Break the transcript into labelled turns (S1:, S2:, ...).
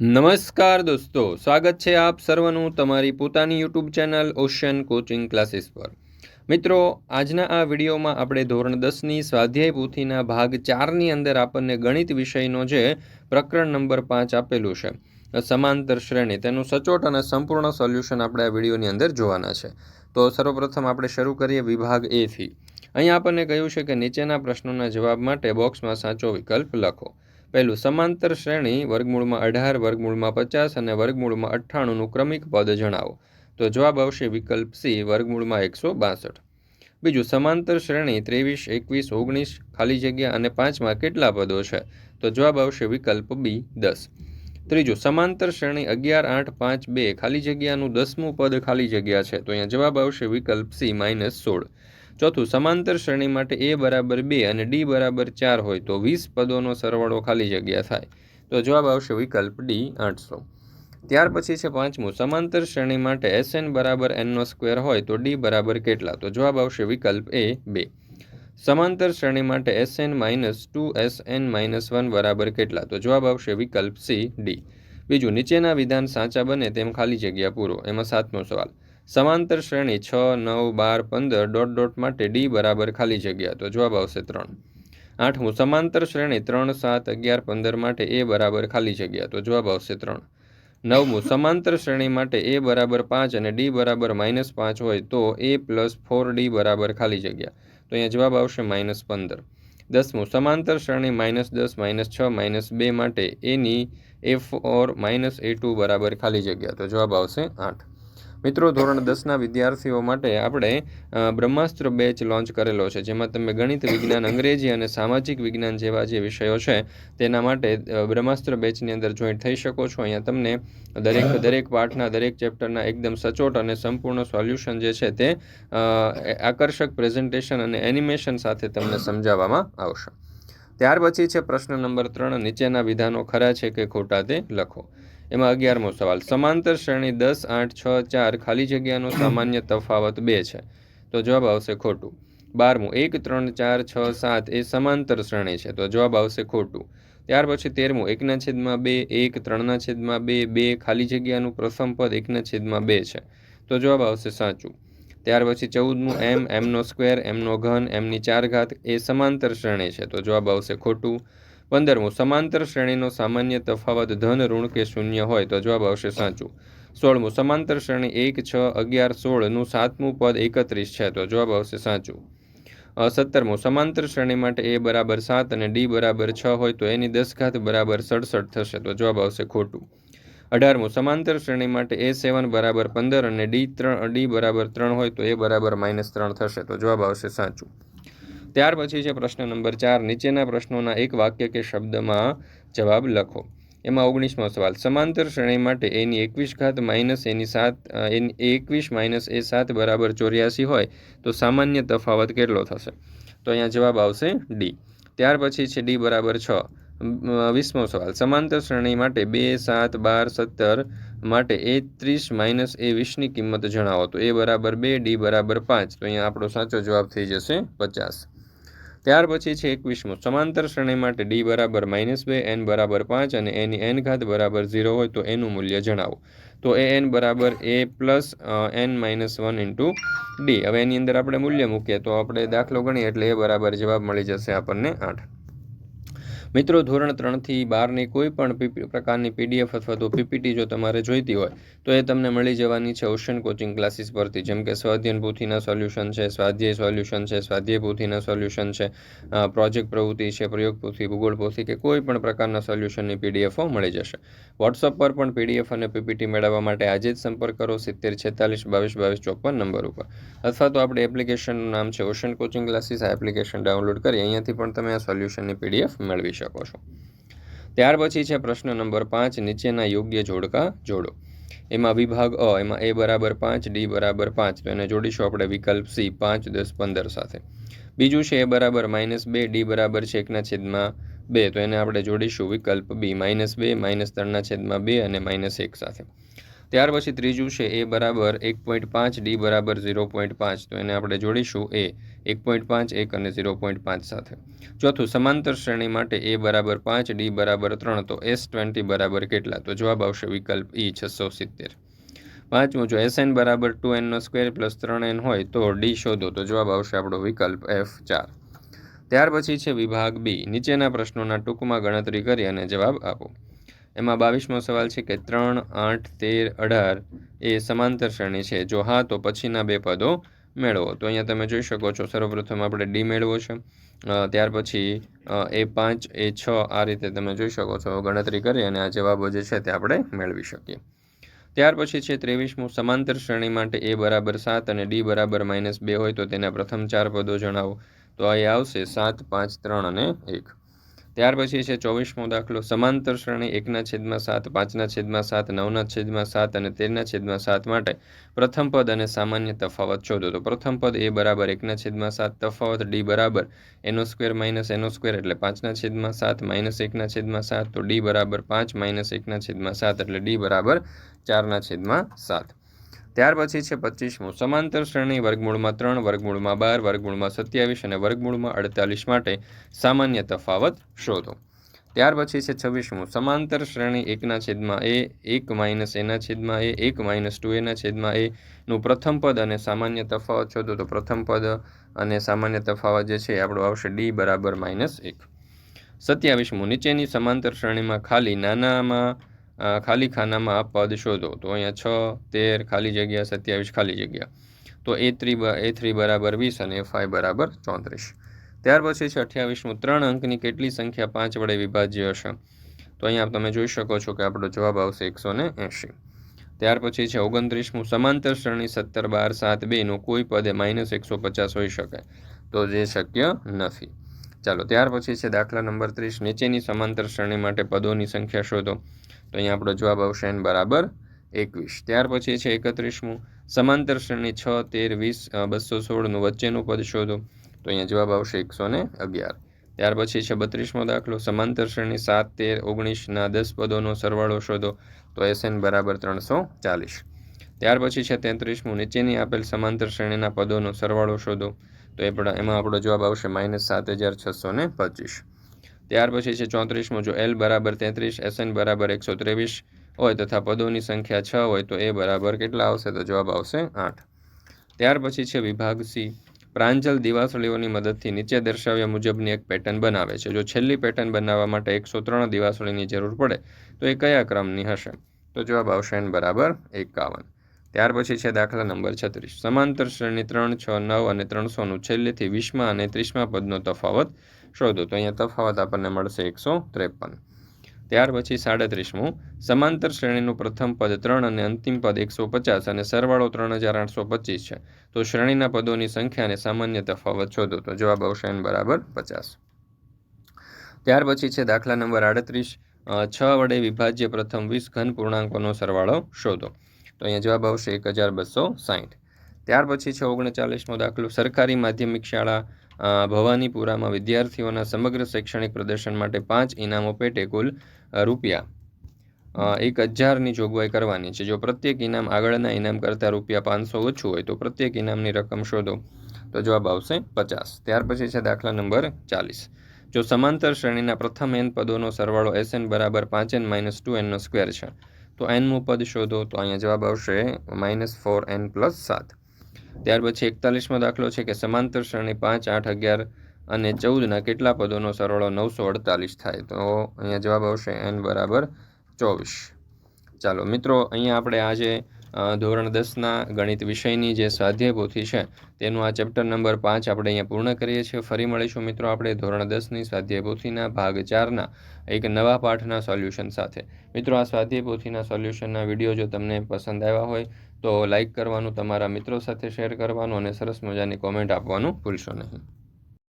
S1: નમસ્કાર દોસ્તો, સ્વાગત છે આપ સર્વનું તમારી પોતાની YouTube channel ocean coaching classes પર. મિત્રો, આજના આ વિડીયોમાં આપણે ધોરણ દસની સ્વાધ્યાય પોથીના ભાગ ચારની અંદર આપણને ગણિત વિષયનો જે પ્રકરણ નંબર પાંચ આપેલું છે સમાંતર શ્રેણી, તેનું સચોટ અને સંપૂર્ણ સોલ્યુશન આપણે આ વિડીયોની અંદર જોવાના છે. તો સર્વપ્રથમ આપણે શરૂ કરીએ વિભાગ એથી અહીં આપણને કહ્યું છે કે નીચેના પ્રશ્નોના જવાબ માટે બોક્સમાં સાચો વિકલ્પ લખો. પહેલું સમાંતર શ્રેણી, વર્ગમૂળમાં અઢાર, વર્ગમૂળમાં પચાસ અને વર્ગમૂળમાં અઠ્ઠાણુંનું ક્રમિક પદ જણાવો. તો જવાબ આવશે વિકલ્પ સી, વર્ગમૂળમાં એકસો બાસઠ. બીજું સમાંતર શ્રેણી, ત્રેવીસ, એકવીસ, ઓગણીસ, ખાલી જગ્યા અને પાંચમાં કેટલા પદો છે? તો જવાબ આવશે વિકલ્પ બી, દસ. ત્રીજું સમાંતર શ્રેણી, અગિયાર, આઠ, પાંચ, બે, ખાલી જગ્યાનું દસમું પદ ખાલી જગ્યા છે. તો અહીંયા જવાબ આવશે વિકલ્પ સી, માઇનસ સોળ. ચોથું, સમાંતર શ્રેણી માટે એ બરાબર બે અને ડી બરાબર ચાર હોય તો વીસ પદોનો સરવાળો ખાલી જગ્યા થાય. તો જવાબ આવશે વિકલ્પ ડી, આઠસો. ત્યાર પછી છે પાંચમું, સમાંતર શ્રેણી માટે એસ એન બરાબર એનનો સ્ક્વેર હોય તો ડી બરાબર કેટલા? તો જવાબ આવશે વિકલ્પ એ, બે. સમાંતર શ્રેણી માટે S N minus two S N minus one બરાબર કેટલા? તો જવાબ આવશે વિકલ્પ સી, ડી. બીજું, નીચેના વિધાન સાચા બને તેમ ખાલી જગ્યા પૂરો. એમાં સાતમો સવાલ. સમાંતર શ્રેણી છ, નવ, બાર, પંદર ડોટ ડોટ માટે ડી બરાબર ખાલી જગ્યા. તો જવાબ આવશે ત્રણ. આઠમું, સમાંતર શ્રેણી ત્રણ, સાત, અગિયાર, પંદર માટે એ બરાબર ખાલી જગ્યા. તો જવાબ આવશે ત્રણ. નવમું, સમાંતર શ્રેણી માટે એ બરાબર પાંચ અને ડી બરાબર માઇનસ પાંચ હોય તો એ પ્લસ ફોર ડી બરાબર ખાલી જગ્યા. તો અહીંયા જવાબ આવશે માઇનસ પંદર. દસમું, સમાંતર શ્રેણી માઇનસ દસ, માઇનસ છ, માઇનસ બે માટે એની A four minus A two બરાબર ખાલી જગ્યા. તો જવાબ આવશે આઠ. મિત્રો, ધોરણ દસના વિદ્યાર્થીઓ માટે આપણે બ્રહ્માસ્ત્ર બેચ લોન્ચ કરેલો છે, જેમાં તમે ગણિત વિજ્ઞાન, અંગ્રેજી અને સામાજિક વિજ્ઞાન જેવા જે વિષયો છે, તેના માટે બ્રહ્માસ્ત્ર બેચની અંદર જોઈન્ટ થઈ શકો છો. અહીંયા તમને દરેક દરેક પાઠના, દરેક ચેપ્ટરના એકદમ સચોટ અને સંપૂર્ણ સોલ્યુશન જે છે તે આકર્ષક પ્રેઝન્ટેશન અને એનિમેશન સાથે તમને સમજાવવામાં આવશે. ત્યાર પછી છે પ્રશ્ન નંબર ત્રણ, નીચેના વિધાનો ખરા છે કે ખોટા તે લખો. એમાં અગિયારમો સવાલ. સમાંતર શ્રેણી દસ, આઠ, છ, ચાર ખાલી જગ્યાનો સામાન્ય તફાવત બે છે. તો જવાબ આવશે ખોટું. બારમું, એક, ત્રણ, ચાર, છ, સાત એ સમાંતર શ્રેણી છે. તો જવાબ આવશે ખોટું. ત્યાર પછી તેરમું, એકના છેદમાં બે, એક, ત્રણના છેદમાં બે બે ખાલી જગ્યાનું પ્રથમ પદ એકના છેદમાં બે છે. તો જવાબ આવશે સાચું. ત્યાર પછી ચૌદમું, એમ, એમનો સ્ક્વેર, એમનો ઘન, એમની ચાર ઘાત એ સમાંતર શ્રેણી છે. તો જવાબ આવશે ખોટું. પંદરમું, સમાંતર શ્રેણીનો સામાન્ય તફાવત ધન, ઋણ કે શૂન્ય હોય તો જવાબ આવશે સાચું. સોળમું, સમાંતર શ્રેણી એક, છ, અગિયાર, સોળનું સાતમું પદ એકત્રીસ છે તો જવાબ આવશે સાચું. સત્તરમું, સમાંતર શ્રેણી માટે એ બરાબર સાત અને ડી બરાબર છ હોય તો એની દસ ઘાત બરાબર સડસઠ થશે તો જવાબ આવશે ખોટું. અઢારમું, સમાંતર શ્રેણી માટે એ સેવન બરાબર પંદર અને ડી ત્રણ, ડી બરાબર ત્રણ હોય તો એ બરાબર માઇનસ ત્રણ થશે તો જવાબ આવશે સાચું. ત્યાર પછી છે પ્રશ્ન નંબર ચાર, નીચેના પ્રશ્નોના એક વાક્ય કે શબ્દમાં જવાબ લખો. એમાં ઓગણીસમો સવાલ, સમાંતર શ્રેણી માટે એની એકવીસ ઘાત માઇનસ એની સાત એની એકવીસ માઇનસ એ સાત બરાબર ચોર્યાસી હોય તો સામાન્ય તફાવત કેટલો થશે? તો અહીંયા જવાબ આવશે ડી ત્યાર પછી છે ડી બરાબર છ. વીસમો સવાલ, સમાંતર શ્રેણી માટે બે, સાત, બાર, સત્તર માટે એ ત્રીસ માઇનસ એ વીસની કિંમત જણાવો તો એ બરાબર બે ડી બરાબર પાંચ. તો અહીંયા આપણો સાચો જવાબ થઈ જશે પચાસ. ત્યાર પછી છે એકવીસમું સમાંતર શ્રેણી માટે ડી બરાબર માઇનસ બે એન બરાબર પાંચ અને એની એન ઘાત બરાબર ઝીરો હોય તો એનું મૂલ્ય જણાવો. તો એ એન બરાબર A plus N minus one into D હવે એની અંદર આપણે મૂલ્ય મૂકીએ તો આપણે દાખલો ગણીએ એટલે એ બરાબર જવાબ મળી જશે આપણને આઠ. મિત્રો, ધોરણ ત્રણથી બારની કોઈ પણ પ્રકારની પીડીએફ અથવા તો પીપીટી જો તમારે જોઈતી હોય, તો એ તમને મળી જવાની છે ઓશન કોચિંગ ક્લાસીસ પરથી જેમ કે સ્વાધ્યન પોથીના સોલ્યુશન છે, સ્વાધ્યાય સોલ્યુશન છે, સ્વાધ્યાય પોથીના સોલ્યુશન છે પ્રોજેક્ટ પ્રવૃત્તિ છે, પ્રયોગ પોથી, ભૂગોળ પોથી કે કોઈ પણ પ્રકારના સોલ્યુશનની પીડીએફો મળી જશે. વોટ્સઅપ પર પણ પીડીએફ અને પીપીટી મેળવવા માટે આજે જ સંપર્ક કરો સિત્તેર છેતાલીસ બાવીસ બાવીસ ચોપન નંબર ઉપર. અથવા તો આપણે એપ્લિકેશનનું નામ છે ઓશન કોચિંગ ક્લાસીસ. આ એપ્લિકેશન ડાઉનલોડ કરી અહીંયાથી પણ તમે આ સોલ્યુશનની પીડીએફ મેળવી શકો. છો. ત્યાર પછી છે પ્રશ્ન નંબર પાંચ, નીચેના યોગ્ય જોડકા જોડો. એમાં વિભાગ અ, એમાં એ બરાબર પાંચ, ડી બરાબર પાંચ, તો એને જોડીશું આપણે વિકલ્પ સી, પાંચ, દસ, પંદર સાથે. બીજું છે એ બરાબર માઇનસ બે, ડી બરાબર છે એકના છેદમાં બે, તો એને આપણે જોડીશું વિકલ્પ બી, માઇનસ બે, માઇનસ ત્રણના છેદમાં બે અને માઇનસ એક સાથે. ત્યાર પછી ત્રીજું છે એ બરાબર એક પોઈન્ટ પાંચ, ડી બરાબર ઝીરો પોઈન્ટ પાંચ. તો એને આપણે જોડીશું એ એક પોઈન્ટ પાંચ, એક અને ઝીરો પોઈન્ટ પાંચ સાથે. ચોથું, સમાંતર શ્રેણી માટે એ બરાબર પાંચ, ડી બરાબર ત્રણ. તો એસ ટ્વેન્ટી બરાબર કેટલા? તો જવાબ આવશે વિકલ્પ ઈ, છસો સિત્તેર. પાંચમું, જો એસ એન બરાબર ટુ એનનો સ્ક્વેર પ્લસ ત્રણ એન હોય તો ડી શોધો. તો જવાબ આવશે આપણો વિકલ્પ એફ ચાર. ત્યાર પછી છે વિભાગ બી. નીચેના પ્રશ્નોના ટૂંકમાં ગણતરી કરી અને જવાબ આપો. એમાં બાવીસમો સવાલ છે કે ત્રણ, આઠ, તેર, અઢાર એ સમાંતર શ્રેણી છે. જો હા, તો પછીના બે પદો મેળવો. તો અહીંયા તમે જોઈ શકો છો, સર્વપ્રથમ આપણે ડી મેળવો છે. ત્યાર પછી એ પાંચ, એ છ, આ રીતે તમે જોઈ શકો છો. ગણતરી કરી અને આ જવાબો જે છે તે આપણે મેળવી શકીએ. ત્યાર પછી છે ત્રેવીસમું, સમાંતર શ્રેણી માટે એ બરાબર સાત અને ડી બરાબર માઇનસ બે હોય તો તેના પ્રથમ ચાર પદો જણાવો. તો અહીં આવશે સાત, પાંચ, ત્રણ અને એક. ત્યાર પછી છે ચોવીસમો દાખલો. સમાંતર શ્રેણી એકના છેદમાં સાત, પાંચના છેદમાં સાત, નવના છેદમાં સાત અને તેરના છેદમાં સાત માટે પ્રથમ પદ અને સામાન્ય તફાવત શોધો. તો પ્રથમ પદ એ બરાબર એકના છેદમાં સાત તફાવત, ડી બરાબર એનો સ્ક્વેર માઇનસ એનો સ્ક્વેર એટલે પાંચના છેદમાં સાત માઇનસ એકના છેદમાં સાત, તો ડી બરાબર પાંચ માઇનસ એકના છેદમાં સાત એટલે ડી બરાબર ચારના છેદમાં સાત. ત્યાર પછી છે પચીસમું સમાંતર શ્રેણી વર્ગમૂળમાં ત્રણ, વર્ગમૂળમાં બાર, વર્ગમૂળમાં સત્યાવીસ અને વર્ગમૂળમાં અડતાલીસ માટે સામાન્ય તફાવત શોધો. ત્યાર પછી છે છવ્વીસમું સમાંતર શ્રેણી એકના છેદમાં એ, એક માઇનસ એના છેદમાં એ, એક માઇનસ ટુ એના છેદમાં એ નું પ્રથમ પદ અને સામાન્ય તફાવત શોધો તો પ્રથમ પદ અને સામાન્ય તફાવત જે છે આપણો આવશે ડી બરાબર માઇનસ એક. સત્યાવીસમું નીચેની સમાંતર શ્રેણીમાં ખાલી નાનામાં ખાલી ખાનામાં આ પદ શોધો. તો અહીંયા છ, તેર, ખાલી જગ્યા, સત્યાવીસ, ખાલી જગ્યા. તો એ થ્રી એ થ્રી બરાબર વીસ અને એ ફાઇવ બરાબર ચોત્રીસ. ત્યાર પછી છે અઠ્યાવીસમું. ત્રણ અંકની કેટલી સંખ્યા પાંચ વડે વિભાજ્ય હશે? તો અહીંયા તમે જોઈ શકો છો કે આપણો જવાબ આવશે એકસો ને એંશી. ત્યાર પછી છે ઓગણત્રીસમું. સમાંતર શ્રેણી સત્તર બાર સાત બેનું કોઈ પદે માઇનસ એકસો પચાસ હોઈ શકે. તો જે શક્ય નથી. ચાલો, ત્યાર પછી છે દાખલા નંબર ત્રીસ. નીચેની સમાંતર શ્રેણી માટે પદોની સંખ્યા શોધો. તો અહીંયા આપણો જવાબ આવશે એન બરાબર એકવીસ. ત્યાર પછી છે એકત્રીસમું. સમાંતર શ્રેણી છ, તેર, વીસ બસો સોળનું વચ્ચેનું પદ શોધો. તો અહીંયા જવાબ આવશે એકસો ને અગિયાર. ત્યાર પછી છે બત્રીસમો દાખલો. સમાંતર શ્રેણી સાત, તેર ઓગણીસના દસ પદોનો સરવાળો શોધો. તો એસએન બરાબર ત્રણસો ચાલીસ. ત્યાર પછી છે તેત્રીસમું. નીચેની આપેલ સમાંતર શ્રેણીના પદોનો સરવાળો શોધો. તો એ પણ, એમાં આપણો જવાબ આવશે માઇનસ સાત હજાર છસો ને પચીસ. ત્યાર પછી છે ચોત્રીસમું. જો એલ બરાબર તેત્રીસ એસએન બરાબર એકસો ત્રેવીસ હોય તથા પદોની સંખ્યા છ હોય તો એ બરાબર કેટલા આવશે? તો જવાબ આવશે આઠ. ત્યાર પછી છે વિભાગ સી પ્રાંજલ દિવાસળીઓની મદદથી નીચે દર્શાવ્યા મુજબની એક પેટર્ન બનાવે છે. જો છેલ્લી પેટર્ન બનાવવા માટે એકસો ત્રણ દિવાસળીની જરૂર પડે, તો એ કયા ક્રમની હશે? તો જવાબ આવશે એન બરાબર એકાવન. ત્યાર પછી છે દાખલા નંબર છત્રીસ. સમાંતર શ્રેણી ત્રણ, છ, નવ અને ત્રણસોનું છેલ્લેથી વીસમાં અને ત્રીસમાં પદનો તફાવત શોધો તો? અહીંયા તફાવત આપણને મળશે એકસો ત્રેપન. ત્યાર પછી સાડત્રીસમું. સમાંતર શ્રેણીનું પ્રથમ પદ ત્રણ અને અંતિમ પદ એકસો પચાસ અને સરવાળો ત્રણ હજાર આઠસો પચીસ છે. તો શ્રેણીના પદોની સંખ્યાને સામાન્ય તફાવત શોધો તો જવાબ આવશે એન બરાબર પચાસ. ત્યાર પછી છે દાખલા નંબર આડત્રીસ. છ વડે વિભાજ્ય પ્રથમ વીસ ઘન પૂર્ણાંકોનો સરવાળો શોધો. તો અહીંયા જવાબ આવશે એક હજાર બસો સાહીઠ ત્યાર પછી છે ઓગણચાલીસમો દાખલો. સરકારી માધ્યમિક શાળા ભવાનીપુરામાં વિદ્યાર્થીઓના સમગ્ર શૈક્ષણિક પ્રદર્શન માટે પાંચ ઇનામો પેટે કુલ રૂપિયા. એક હજારની જોગવાઈ કરવાની છે. જો પ્રત્યેક ઇનામ આગળના ઇનામ કરતાં રૂપિયા પાંચસો ઓછું હોય તો પ્રત્યેક ઇનામની રકમ શોધો. તો જવાબ આવશે પચાસ. ત્યાર પછી છે દાખલા નંબર ચાલીસ. જો સમાંતર શ્રેણીના પ્રથમ એન પદોનો સરવાળો એસ એન બરાબર પાંચ એન માઇનસ ટુ એનનો સ્ક્વેર છે, તો એનમું પદ શોધો. તો અહીંયા જવાબ આવશે માઇનસ ફોર એન પ્લસ સાત. ત્યાર પછી એકતાલીસમો દાખલો છે કે સમાંતર શ્રેણી પાંચ, આઠ, અગિયાર અને ચૌદના કેટલા પદોનો સરવાળો નવસો અડતાલીસ થાય? તો અહીંયા જવાબ આવશે એન બરાબર ચોવીસ. ચાલો, મિત્રો, અહીંયા આપણે આજે ધોરણ દસના ગણિત વિષયની જે સ્વાધ્યાય છે, તેનું આ ચેપ્ટર નંબર પાંચ આપણે અહીંયા પૂર્ણ કરીએ છીએ. ફરી મળીશું, મિત્રો, આપણે ધોરણ દસની સ્વાધ્યાય પોથીના ભાગ ચારના એક નવા પાઠના સોલ્યુશન સાથે. મિત્રો, આ સ્વાધ્યાય સોલ્યુશનના વીડિયો જો તમને પસંદ આવ્યા હોય તો લાઇક કરવાનું, તમારા મિત્રો સાથે શેર કરવાનું અને સરસ મજાની કોમેન્ટ આપવાનું ભૂલશો નહીં.